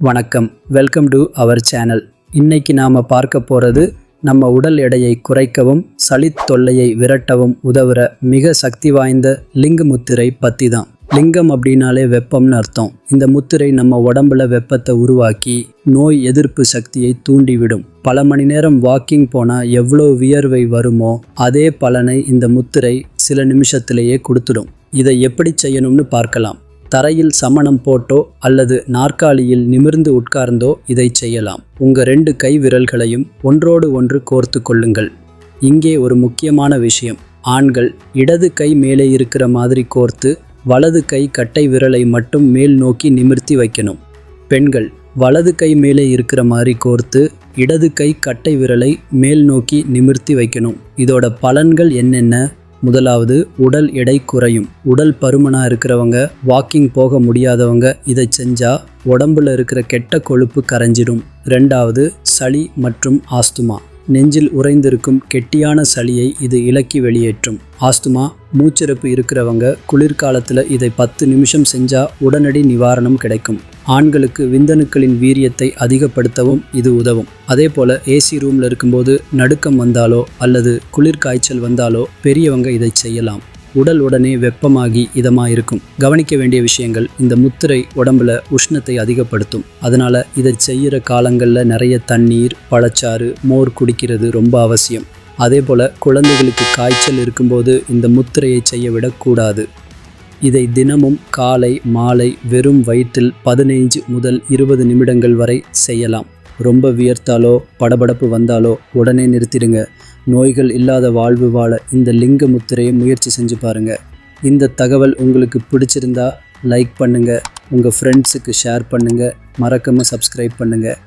வணக்கம். Welcome to our channel இன்னைக்கு நாம் பார்க்க போகிறது நம்ம உடல் எடையை குறைக்கவும் சளித் தொல்லையை விரட்டவும் உதவுற மிக சக்தி வாய்ந்த லிங்க முத்திரை பற்றி தான். லிங்கம் அப்படின்னாலே வெப்பம்னு அர்த்தம். இந்த முத்திரை நம்ம உடம்புல வெப்பத்தை உருவாக்கி நோய் எதிர்ப்பு சக்தியை தூண்டிவிடும். பல மணி நேரம் வாக்கிங் போனால் எவ்வளோ வியர்வை வருமோ அதே பலனை இந்த முத்திரை சில நிமிஷத்திலேயே கொடுத்துடும். இதை எப்படி செய்யணும்னு பார்க்கலாம். தரையில் சமணம் போட்டோ அல்லது நாற்காலியில் நிமிர்ந்து உட்கார்ந்தோ இதை செய்யலாம். உங்க ரெண்டு கை விரல்களையும் ஒன்றோடு ஒன்று கோர்த்து கொள்ளுங்கள். இங்கே ஒரு முக்கியமான விஷயம். ஆண்கள் இடது கை மேலே இருக்கிற மாதிரி கோர்த்து வலது கை கட்டை விரலை மட்டும் மேல் நோக்கி நிமிர்த்தி வைக்கணும். பெண்கள் வலது கை மேலே இருக்கிற மாதிரி கோர்த்து இடது கை கட்டை விரலை மேல் நோக்கி நிமிர்த்தி வைக்கணும். இதோட பலன்கள் என்னென்ன? முதலாவது உடல் எடை குறையும். உடல் பருமனாக இருக்கிறவங்க வாக்கிங் போக முடியாதவங்க இதை செஞ்சால் உடம்புல இருக்கிற கெட்ட கொழுப்பு கரைஞ்சிடும். ரெண்டாவது சளி மற்றும் ஆஸ்துமா. நெஞ்சில் உறைந்திருக்கும் கெட்டியான சளியை இது இலக்கி வெளியேற்றும். ஆஸ்துமா மூச்சிறப்பு இருக்கிறவங்க குளிர்காலத்தில் இதை பத்து நிமிஷம் செஞ்சால் உடனடி நிவாரணம் கிடைக்கும். ஆண்களுக்கு விந்தணுக்களின் வீரியத்தை அதிகப்படுத்தவும் இது உதவும். அதே போல ஏசி ரூமில் இருக்கும்போது நடுக்கம் வந்தாலோ அல்லது குளிர் காய்ச்சல் வந்தாலோ பெரியவங்க இதை செய்யலாம். உடல் உடனே வெப்பமாகி இதமாக இருக்கும் கவனிக்க வேண்டிய விஷயங்கள் இந்த முத்திரை உடம்புல உஷ்ணத்தை அதிகப்படுத்தும். அதனால இதை செய்கிற காலங்களில் நிறைய தண்ணீர் பழச்சாறு மோர் குடிக்கிறது ரொம்ப அவசியம். அதே போல் குழந்தைகளுக்கு காய்ச்சல் இருக்கும்போது இந்த முத்திரையை செய்ய விடக்கூடாது இதை தினமும் காலை மாலை வெறும் வயிற்றில் பதினைஞ்சு முதல் இருபது நிமிடங்கள் வரை செய்யலாம். ரொம்ப வியர்த்தாலோ படபடப்பு வந்தாலோ உடனே நிறுத்திடுங்க. நோய்கள் இல்லாத வாழ்வு வாழ இந்த லிங்க முத்திரையை முயற்சி செஞ்சு பாருங்க. இந்த தகவல் உங்களுக்கு பிடிச்சிருந்தா லைக் பண்ணுங்க. உங்கள் ஃப்ரெண்ட்ஸுக்கு ஷேர் பண்ணுங்க. மறக்காமல் சப்ஸ்கிரைப் பண்ணுங்கள்